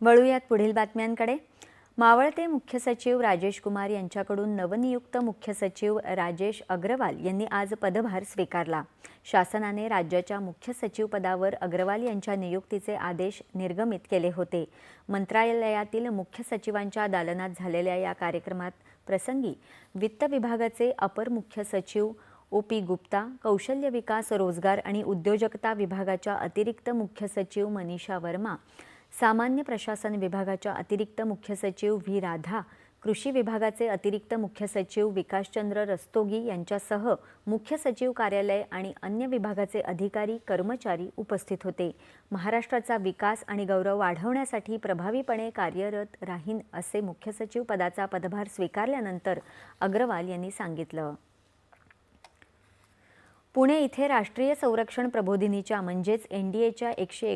वळूयात पुढील बातम्यांकडे. मावळते मुख्य सचिव राजेश कुमार यांच्याकडून नवनियुक्त मुख्य सचिव राजेश अग्रवाल यांनी आज पदभार स्वीकारला. शासनाने राज्याच्या मुख्य सचिव पदावर अग्रवाल यांच्या नियुक्तीचे आदेश निर्गमित केले होते. मंत्रालयातील मुख्य सचिवांच्या दालनात झालेल्या या कार्यक्रमात प्रसंगी वित्त विभागाचे अपर मुख्य सचिव ओ पी गुप्ता कौशल्य विकास रोजगार आणि उद्योजकता विभागाच्या अतिरिक्त मुख्य सचिव मनीषा वर्मा सामान्य प्रशासन विभागाच्या अतिरिक्त मुख्य सचिव व्ही. राधा कृषी विभागाचे अतिरिक्त मुख्य सचिव विकासचंद्र रस्तोगी यांच्यासह मुख्य सचिव कार्यालय आणि अन्य विभागाचे अधिकारी कर्मचारी उपस्थित होते. महाराष्ट्राचा विकास आणि गौरव वाढवण्यासाठी प्रभावीपणे कार्यरत राहीन असे मुख्य सचिव पदाचा पदभार स्वीकारल्यानंतर अग्रवाल यांनी सांगितलं. पुणे इथे राष्ट्रीय संरक्षण प्रबोधिनीच्या म्हणजेच एन डी एच्या एकशे